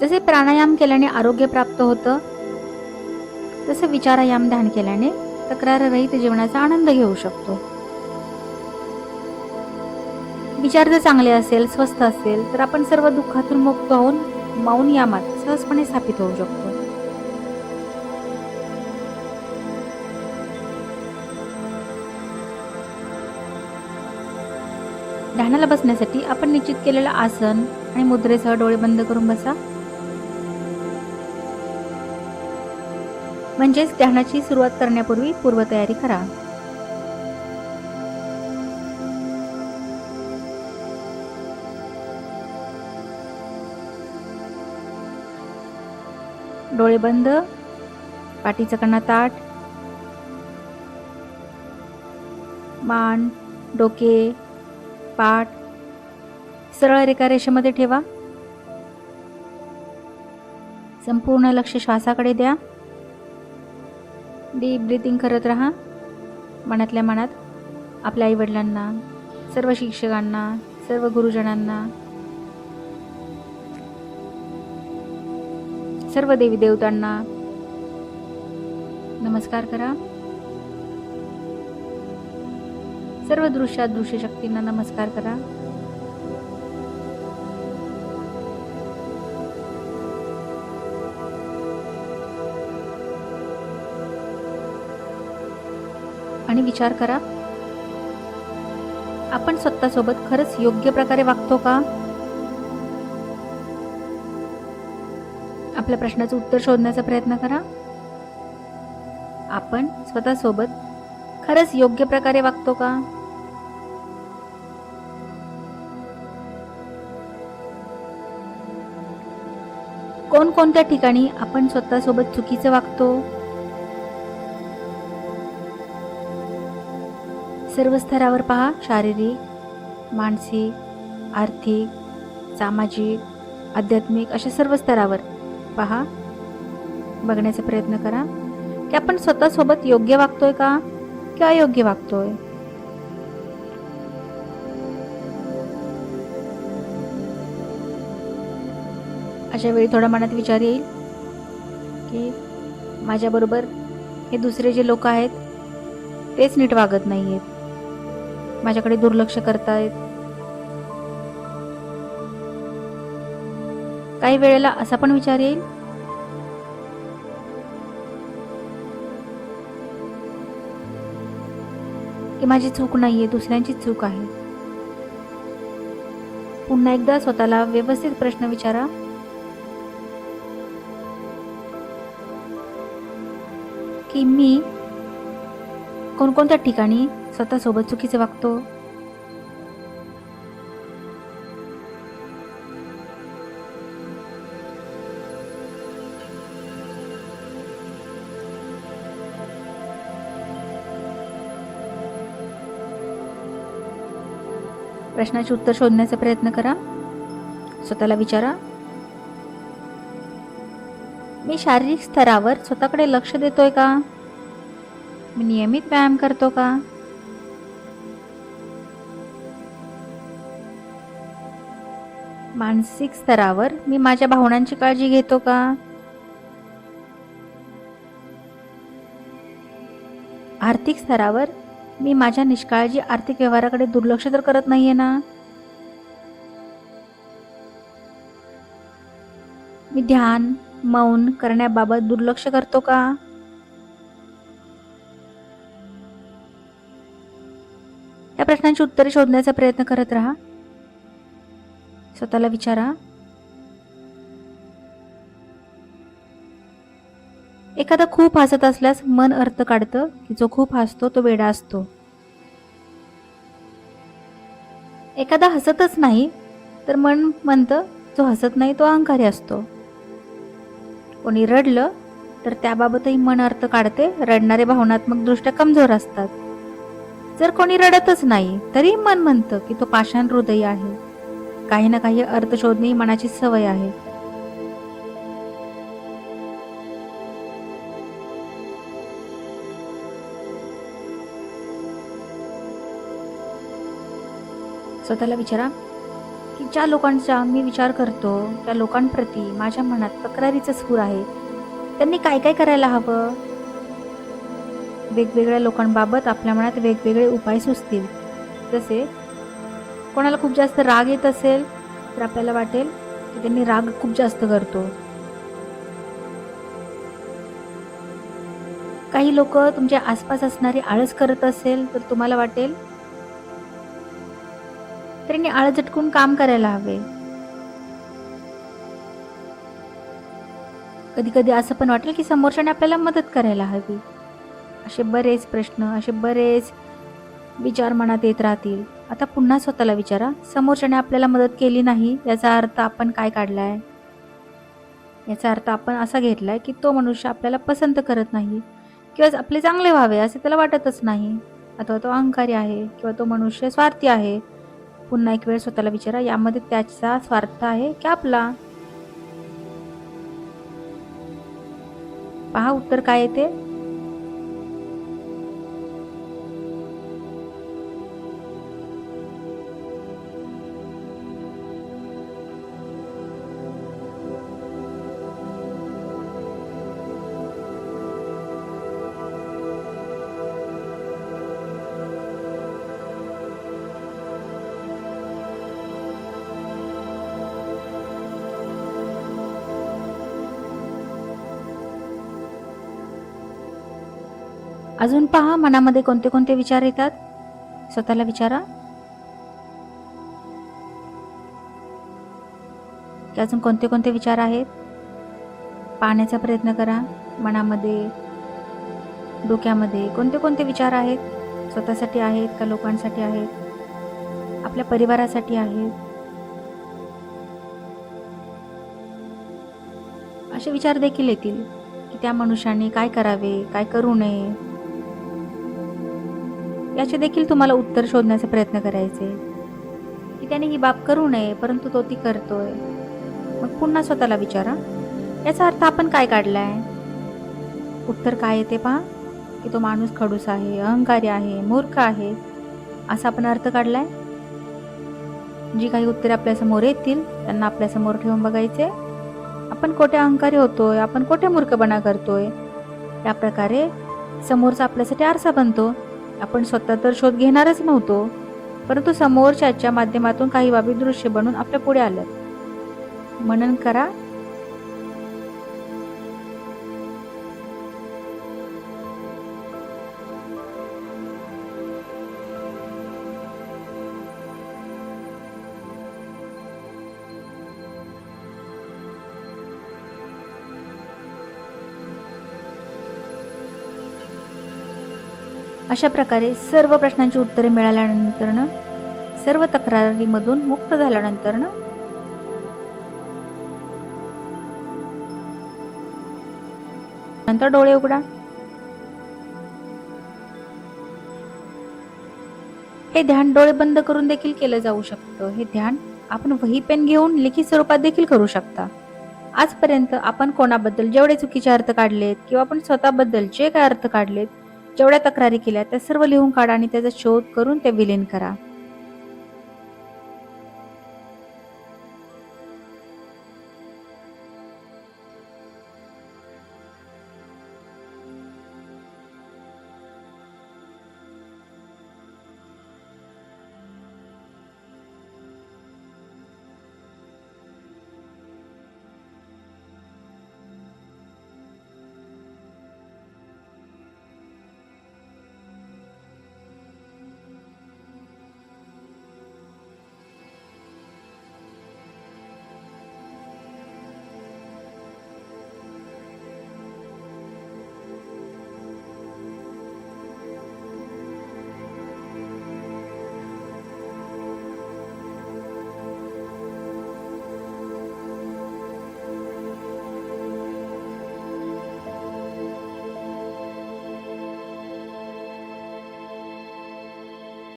जसे प्राणायाम केल्याने आरोग्य प्राप्त होतं तसे विचारायाम ध्यान केल्याने तक्राररहित जीवनाचा आनंद घेऊ शकतो. विचार जर चांगले असेल स्वस्थ असेल तर आपण सर्व दुःखातून मुक्त होऊन मौन यामात सहजपणे स्थापित होऊ शकतो. ध्यानाला बसण्यासाठी आपण निश्चित केलेलं आसन आणि मुद्रेसह डोळे बंद करून बसा. म्हणजेच ध्यानाची सुरुवात करण्यापूर्वी पूर्वतयारी करा. डोळे बंद पाठीचा कणा ताट मान डोके पाठ सरळ रेखा रेषेमध्ये ठेवा. संपूर्ण लक्ष श्वासाकडे द्या. डीप ब्रिथिंग करत राहा. मनातल्या मनात आपल्या आईवडिलांना सर्व शिक्षकांना सर्व गुरुजनांना सर्व देवी देवतांना नमस्कार करा. सर्व दृश्यात दृश्य शक्तींना नमस्कार करा. आणि विचार करा. आपण स्वतःसोबत खरंच योग्य प्रकारे वागतो का? आपल्या प्रश्नाचं उत्तर शोधण्याचा प्रयत्न करा. आपण स्वतःसोबत खरंच योग्य प्रकारे वागतो का? कोणकोणत्या ठिकाणी आपण स्वतःसोबत चुकीचं वागतो? सर्व स्तरावर पहा. शारीरिक मानसिक आर्थिक सामाजिक आध्यात्मिक अशा सर्व स्तरावर पहा. बघण्याचा प्रयत्न करा. की आपण स्वतःसोबत योग्य वागतोय का? की अयोग्य वागतोय? अशा वेळी थोडा मनात विचार येईल की माझ्याबरोबर हे दुसरे जे लोक आहेत तेच नीट वागत नाही आहेत माझ्याकडे दुर्लक्ष करतायत. काही वेळेला असा पण विचार येईल? की माझी चूक नाहीये दुसऱ्यांची चूक आहे. पुन्हा एकदा स्वतःला व्यवस्थित प्रश्न विचारा. की मी कोणकोणत्या ठिकाणी स्वतःसोबत चुकीचे वागतो? प्रश्नाचे उत्तर शोधण्याचा प्रयत्न करा. स्वतःला विचारा. मी शारीरिक स्तरावर स्वतःकडे लक्ष देतोय का? मी नियमित व्यायाम करतो का? मानसिक स्तरावर मी माझ्या भावनांची काळजी घेतो का? आर्थिक स्तरावर मी माझ्या निष्काळजी आर्थिक व्यवहाराकडे दुर्लक्ष तर करत नाहीये ना? मी ध्यान मौन करण्याबाबत दुर्लक्ष करतो का? या प्रश्नांची उत्तरे शोधण्याचा प्रयत्न करत राहा. स्वतःला विचारा. एखादा खूप हसत असल्यास मन अर्थ काढतं की जो खूप हसतो तो वेडा असतो. एखादा हसतच नाही तर मन म्हणतं जो हसत नाही तो अहंकारी असतो. कोणी रडलं तर त्याबाबतही मन अर्थ काढते रडणारे भावनात्मक दृष्ट्या कमजोर असतात. जर कोणी रडतच नाही तरी मन म्हणतं की तो पाषाण हृदय आहे. काही ना काही अर्थ शोधणे ही मनाची सवय आहे. स्वतःला विचारा की ज्या लोकांचा मी विचार करतो त्या लोकांप्रती माझ्या मनात तक्रारीचं सूर आहे. त्यांनी काय काय करायला हवं? वेगवेगळ्या लोकांबाबत आपल्या मनात वेगवेगळे उपाय सुचतील. जसे कोणाला खूप जास्त राग येत असेल तर आपल्याला वाटेल की त्यांनी राग खूप जास्त करतो. काही लोक तुमच्या आसपास असणारी आळस करत असेल तर तुम्हाला वाटेल त्यांनी आळस झटकून काम करायला हवे. कधी कधी असं पण वाटेल की समोरच्याने आपल्याला मदत करायला हवी. असे बरेच प्रश्न असे बरेच विचार मनात येत राहतील. आता पुन्हा स्वतःला विचारा. समोरच्याने आपल्याला मदत केली नाही याचा अर्थ आपण काय काढला आहे याचा अर्थ आपण असा घेतला आहे की तो मनुष्य आपल्याला पसंत करत नाही किंवा आपले चांगले व्हावे असे त्याला वाटतच नाही. अथवा तो अहंकारी आहे किंवा तो मनुष्य स्वार्थी आहे. पुन्हा एक वेळ स्वतःला विचारा यामध्ये त्याचा स्वार्थ आहे की आपला? पहा उत्तर काय येते? अजून पहा मनामध्ये कोणते कोणते विचार येतात? स्वतःला विचारा. की अजून कोणते कोणते विचार आहेत? पाहण्याचा प्रयत्न करा मनामध्ये डोक्यामध्ये. कोणते कोणते विचार आहेत? स्वतःसाठी आहेत का लोकांसाठी आहेत? आपल्या परिवारासाठी आहेत. असे विचार देखील येतील की त्या मनुष्याने काय करावे काय करू नये. याचे देखील तुम्हाला उत्तर शोधण्याचा प्रयत्न करायचे. की त्याने ही बाब करू नये परंतु तो ती करतोय. मग पुन्हा स्वतःला विचारा. याचा अर्थ आपण काय काढलाय? उत्तर काय येते पहा? की तो माणूस खडूस आहे अहंकारी आहे मूर्ख आहे असा आपण अर्थ काढलाय? जी काही उत्तरे आपल्यासमोर येतील त्यांना आपल्यासमोर ठेवून बघायचे. आपण कोठे अहंकारी होतोय आपण कोठे मूर्खपणा करतोय? या प्रकारे समोरचा आपल्यासाठी आरसा बनतो. आपण स्वतः तर शोध घेणारच नव्हतो परंतु समोरच्याच्या माध्यमातून काही बाबी दृश्य बनून आपल्या पुढे आलं मनन करा अशा प्रकारे सर्व प्रश्नांची उत्तरे मिळाल्यानंतर सर्व तक्रारीमधून मुक्त झाल्यानंतर नंतर डोळे उघडा. हे ध्यान डोळे बंद करून देखील केलं जाऊ शकतं. हे ध्यान आपण वही पेन घेऊन लिखित स्वरूपात देखील करू शकता. आजपर्यंत आपण कोणाबद्दल जेवढे चुकीचे अर्थ काढलेत किंवा आपण स्वतःबद्दल जे काय अर्थ काढलेत जेवढ्या तक्रारी केल्या त्या सर्व लिहून काढा आणि त्याचा शोध करून ते विलीन करा.